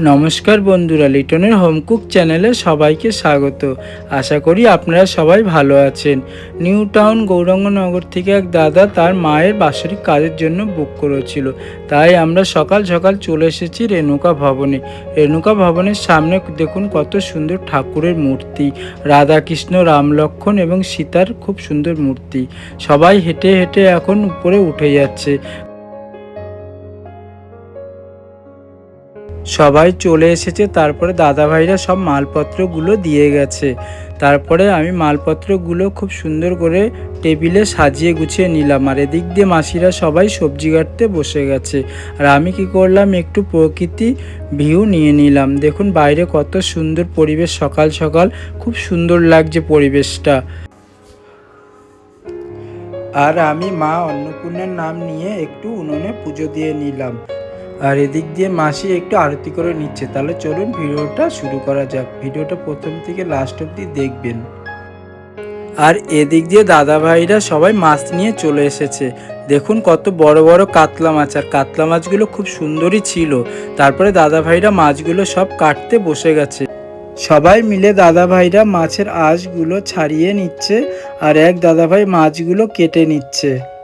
নমস্কার বন্ধুরা, লিটনের হোমকুক চ্যানেলে সবাইকে স্বাগত। আশা করি আপনারা সবাই ভালো আছেন। নিউ টাউন গৌরাঙ্গনগর থেকে এক দাদা তার মায়ের বাৎসরিক কাজের জন্য বুক করেছিল। তাই আমরা সকাল সকাল চলে এসেছি রেণুকা ভবনে। রেণুকা ভবনের সামনে দেখুন কত সুন্দর ঠাকুরের মূর্তি। রাধাকৃষ্ণ, রামলক্ষণ এবং সীতার খুব সুন্দর মূর্তি। সবাই হেঁটে হেঁটে এখন উপরে উঠে যাচ্ছে। সবাই চলে এসেছে, তারপরে দাদা ভাইরা সব মালপত্রগুলো দিয়ে গেছে। তারপরে আমি মালপত্রগুলো খুব সুন্দর করে টেবিলে সাজিয়ে গুছিয়ে নিলাম। আর এদিক দিয়ে মাসিরা সবাই সবজি কাটতে বসে গেছে। আর আমি কি করলাম, একটু প্রকৃতি ভিউ নিয়ে নিলাম। দেখুন, বাইরে কত সুন্দর পরিবেশ, সকাল সকাল খুব সুন্দর লাগছে পরিবেশটা। আর আমি মা অন্নপূর্ণার নাম নিয়ে একটু উনুনে পুজো দিয়ে নিলাম। আর এদিক দিয়ে মাসি একটু আরতি করে নিচ্ছে। তাহলে চলুন ভিডিওটা শুরু করা যাক। ভিডিওটা প্রথম থেকে লাস্ট অবধি দেখবেন। আর এদিক দিয়ে দাদা ভাইরা সবাই মাছ নিয়ে চলে এসেছে। দেখুন কত বড় বড় কাতলা মাছ। আর কাতলা মাছগুলো খুব সুন্দরই ছিল। তারপরে দাদা ভাইরা মাছগুলো সব কাটতে বসে গেছে। সবাই মিলে দাদা ভাইরা মাছের আঁশগুলো ছাড়িয়ে নিচ্ছে। আর এক দাদা ভাই মাছগুলো কেটে নিচ্ছে।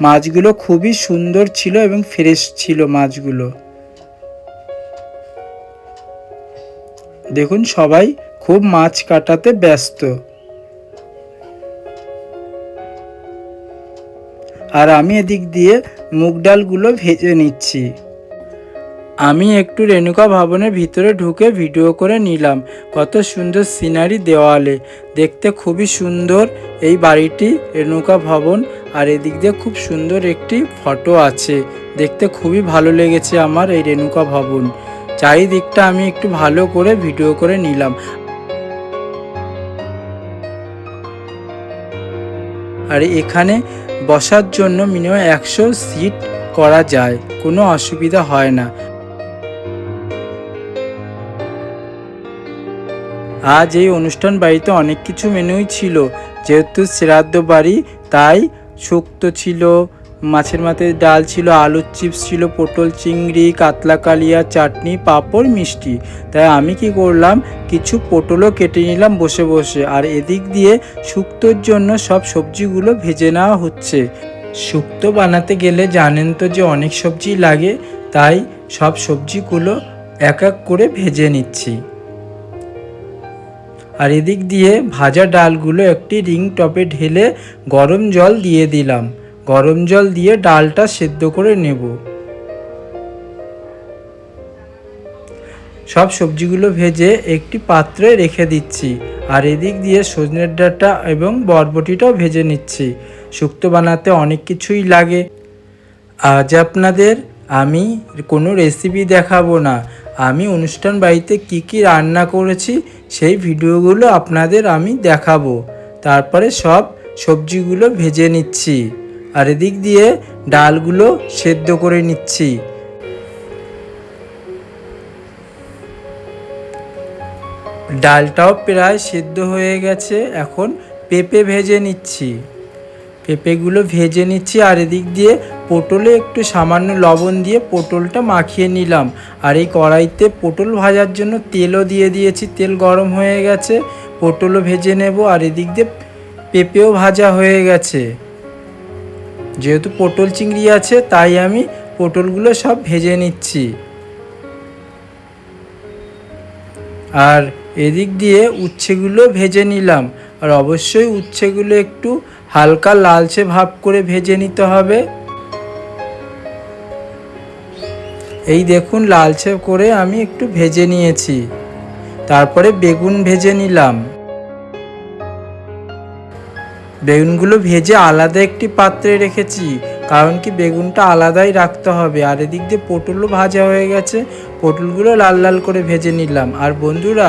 মাছগুলো খুবই সুন্দর ছিল এবং ফ্রেশ ছিল মাছগুলো। দেখুন সবাই খুব মাছ কাটাতে ব্যস্ত। আর আমি এদিক দিয়ে মুগ ডালগুলো ভেজে নিচ্ছি। আমি একটু রেণুকা ভবনের ভিতরে ঢুকে ভিডিও করে নিলাম কত সুন্দর সিনারি দেওয়ালে। দেখতে খুবই সুন্দর এই বাড়িটি রেণুকা ভবন আর এদিক দিয়ে খুব সুন্দর একটি ফটো আছে। দেখতে খুবই ভালো লেগেছে আমার এই রেণুকা ভবন। চারিদিকটা আমি একটু ভালো করে ভিডিও করে নিলাম। আর এখানে বসার জন্য মিনিমাম একশো সিট করা যায়, কোনো অসুবিধা হয় না। আজ এই অনুষ্ঠান বাড়িতে অনেক কিছু মেনুই ছিল। যেহেতু শ্রাদ্ধ বাড়ি, তাই শুক্তো ছিল, মাছের মাথায় ডাল ছিল, আলুর চিপস ছিল, পটল, চিংড়ি, কাতলা, কালিয়া, চাটনি, পাঁপড়, মিষ্টি। তাই আমি কি করলাম, কিছু পটলও কেটে নিলাম বসে বসে। আর এদিক দিয়ে শুক্তোর জন্য সব সবজিগুলো ভেজে নেওয়া হচ্ছে। শুক্তো বানাতে গেলে জানেন তো যে অনেক সবজি লাগে, তাই সব সবজিগুলো এক এক করে ভেজে নিচ্ছি। আর এদিক দিয়ে ভাজা ডালগুলো একটি রিং টপে ঢেলে গরম জল দিয়ে দিলাম। গরম জল দিয়ে ডালটা সেদ্ধ করে নেব। সব সবজিগুলো ভেজে একটি পাত্রে রেখে দিচ্ছি। আর এদিক দিয়ে সজনের ডাঁটা এবং বরবটিটাও ভেজে নিচ্ছি। শুক্তো বানাতে অনেক কিছুই লাগে। আজ আপনাদের আমি কোনো রেসিপি দেখাবো না। আমি অনুষ্ঠান বাড়িতে কি কি রান্না করেছি সেই ভিডিওগুলো আপনাদের আমি দেখাবো। তারপরে সব সবজিগুলো ভেজে নিচ্ছি। আর এদিক দিয়ে ডালগুলো সেদ্ধ করে নিচ্ছি। ডালটাও প্রায় সেদ্ধ হয়ে গেছে, এখন পেঁপে ভেজে নিচ্ছি। পেঁপেগুলো ভেজে নিচ্ছি, আর এদিক দিয়ে পটলে একটু সামান্য লবণ দিয়ে পটলটা মাখিয়ে নিলাম। আর এই কড়াইতে পটল ভাজার জন্য তেলও দিয়ে দিয়েছি। তেল গরম হয়ে গেছে, পটলও ভেজে নেব আর এদিক দিয়ে পেঁপেও ভাজা হয়ে গেছে। যেহেতু পটল চিংড়ি আছে, তাই আমি পটলগুলো সব ভেজে নিচ্ছি। আর এদিক দিয়ে উচ্ছেগুলো ভেজে নিলাম। আর অবশ্যই উচ্ছেগুলো একটু হালকা লালচে ভাব করে ভেজে নিতে হবে। এই দেখুন, লালচে করে আমি একটু ভেজে নিয়েছি। তারপরে বেগুন ভেজে নিলাম। বেগুনগুলো ভেজে আলাদা একটি পাত্রে রেখেছি, কারণ কি বেগুনটা আলাদাই রাখতে হবে। আর এদিক দিয়ে পটলও ভাজা হয়ে গেছে, পটলগুলো লাল লাল করে ভেজে নিলাম। আর বন্ধুরা,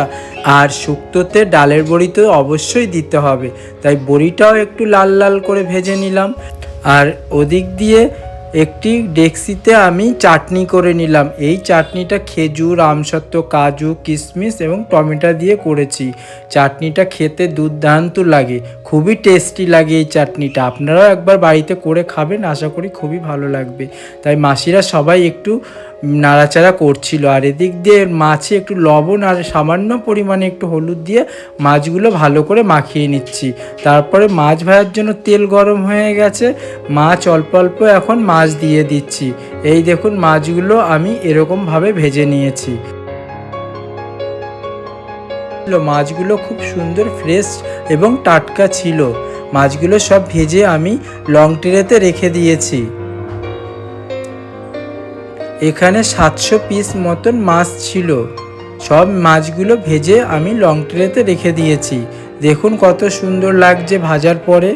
আর শুক্তোতে ডালের বড়ি তো অবশ্যই দিতে হবে, তাই বড়িটাও একটু লাল লাল করে ভেজে নিলাম। আর ওদিক দিয়ে একটি ডেক্সিতে আমি চাটনি করে নিলাম। এই চাটনিটা খেজুর, আমসত্ত্ব, কাজু, কিশমিশ এবং টমেটো দিয়ে করেছি। চাটনিটা খেতে দুর্দান্ত লাগে। খুবই টেস্টি লাগে এই চাটনিটা। আপনারাও একবার বাড়িতে করে খাবেন, আশা করি খুবই ভালো লাগবে। তাই মাসিরা সবাই একটু নাড়াচাড়া করছিল। আর এদিক দিয়ে মাছে একটু লবণ আর সামান্য পরিমাণে একটু হলুদ দিয়ে মাছগুলো ভালো করে মাখিয়ে নিচ্ছি। তারপরে মাছ ভাজার জন্য তেল গরম হয়ে গেছে। মাছ অল্প অল্প এখন মাছ দিয়ে দিচ্ছি। এই দেখুন মাছগুলো আমি এরকমভাবে ভেজে নিয়েছি। মাছগুলো খুব সুন্দর ফ্রেশ এবং টাটকা ছিল। মাছগুলো সব ভেজে আমি লং ট্রেতে রেখে দিয়েছি। এখানে সাতশো পিস মতন মাছ ছিল। সব মাছগুলো ভেজে আমি লং ট্রেতে রেখে দিয়েছি। দেখুন কত সুন্দর লাগছে ভাজার পরে।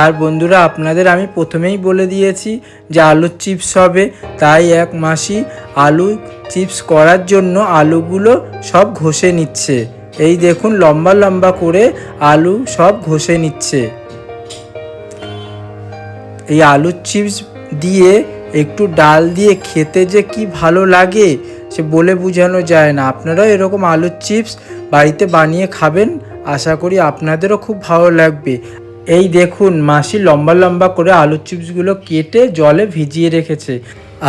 আর বন্ধুরা, আপনাদের আমি প্রথমেই বলে দিয়েছি যে আলুর চিপস হবে। তাই এক মাসি আলু চিপস করার জন্য আলুগুলো সব ঘষে নিচ্ছে। এই দেখুন লম্বা লম্বা করে আলু সব ঘষে নিচ্ছে। এই আলুর চিপস দিয়ে একটু ডাল দিয়ে খেতে যে কি ভালো লাগে, সে বলে বোঝানো যায় না। আপনারাও এরকম আলুর চিপস বাড়িতে বানিয়ে খাবেন, আশা করি আপনাদেরও খুব ভালো লাগবে। এই দেখুন, মাসি লম্বা লম্বা করে আলুর চিপসগুলো কেটে জলে ভিজিয়ে রেখেছে।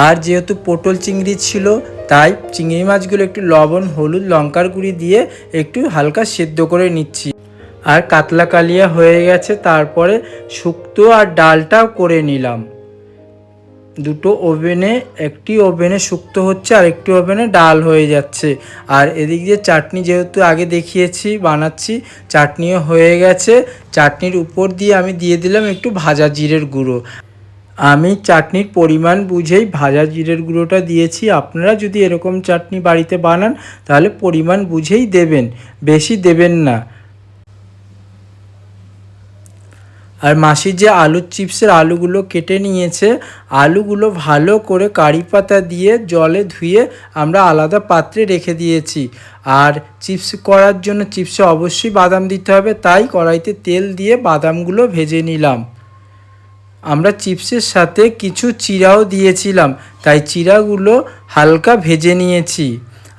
আর যেহেতু পটল চিংড়ি ছিল, তাই চিংড়ি মাছগুলো একটু লবণ, হলুদ, লঙ্কার গুঁড়ি দিয়ে একটু হালকা সেদ্ধ করে নিচ্ছি। আর কাতলা কালিয়া হয়ে গেছে, তারপরে শুক্তো আর ডালটাও করে নিলাম। দুটো ওভেনে, একটি ওভেনে শুক্তো হচ্ছে আর একটি ওভেনে ডাল হয়ে যাচ্ছে। আর এদিক দিয়ে চাটনি যেহেতু আগে দেখিয়েছি, বানাচ্ছি, চাটনিও হয়ে গেছে। চাটনির উপর দিয়ে আমি দিয়ে দিলাম একটু ভাজা জিরের গুঁড়ো। আমি চাটনির পরিমাণ বুঝেই ভাজা জিরের গুঁড়োটা দিয়েছি। আপনারা যদি এরকম চাটনি বাড়িতে বানান, তাহলে পরিমাণ বুঝেই দেবেন। বেশি দেবেন না। আর মাসি যে আলুর চিপসের আলুগুলো কেটে নিয়েছে, আলুগুলো ভালো করে কারি পাতা দিয়ে জলে ধুয়ে আমরা আলাদা পাত্রে রেখে দিয়েছি। আর চিপস করার জন্য চিপসে অবশ্যই বাদাম দিতে হবে, তাই কড়াইতে তেল দিয়ে বাদামগুলো ভেজে নিলাম। আমরা চিপসের সাথে কিছু চিরাও দিয়েছিলাম, তাই চিরাগুলো হালকা ভেজে নিয়েছি।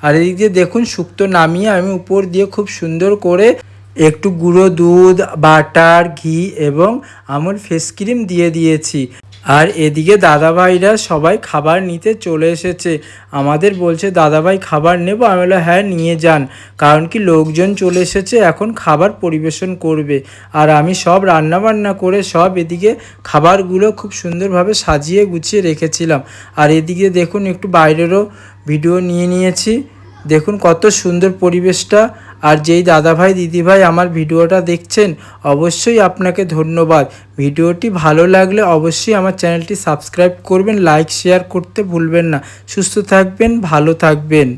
আর এদিক দিয়ে দেখুন, শুক্তো নামিয়ে আমি উপর দিয়ে খুব সুন্দর করে একটু গুঁড়ো দুধ, বাটার, ঘি এবং আমুল ফেস ক্রিম দিয়ে দিয়েছি। আর এদিকে দাদাভাইরা সবাই খাবার নিতে চলে এসেছে। আমাদের বলছে, দাদাভাই, খাবার নেব? আমি বললাম হ্যাঁ নিয়ে যান। কারণ কি, লোকজন চলে এসেছে, এখন খাবার পরিবেশন করবে। আর আমি সব রান্না বান্না করে সব এদিকে খাবারগুলো খুব সুন্দরভাবে সাজিয়ে গুছিয়ে রেখেছিলাম। আর এদিকে দেখুন, একটু বাইরেরও ভিডিও নিয়ে নিয়েছি। দেখুন কত সুন্দর পরিবেশটা। আর যেই দাদাভাই, দিদিভাই আমার ভিডিওটা দেখছেন, অবশ্যই আপনাকে ধন্যবাদ। ভিডিওটি ভালো লাগলে অবশ্যই আমার চ্যানেলটি সাবস্ক্রাইব করবেন, লাইক, শেয়ার করতে ভুলবেন না। সুস্থ থাকবেন, ভালো থাকবেন।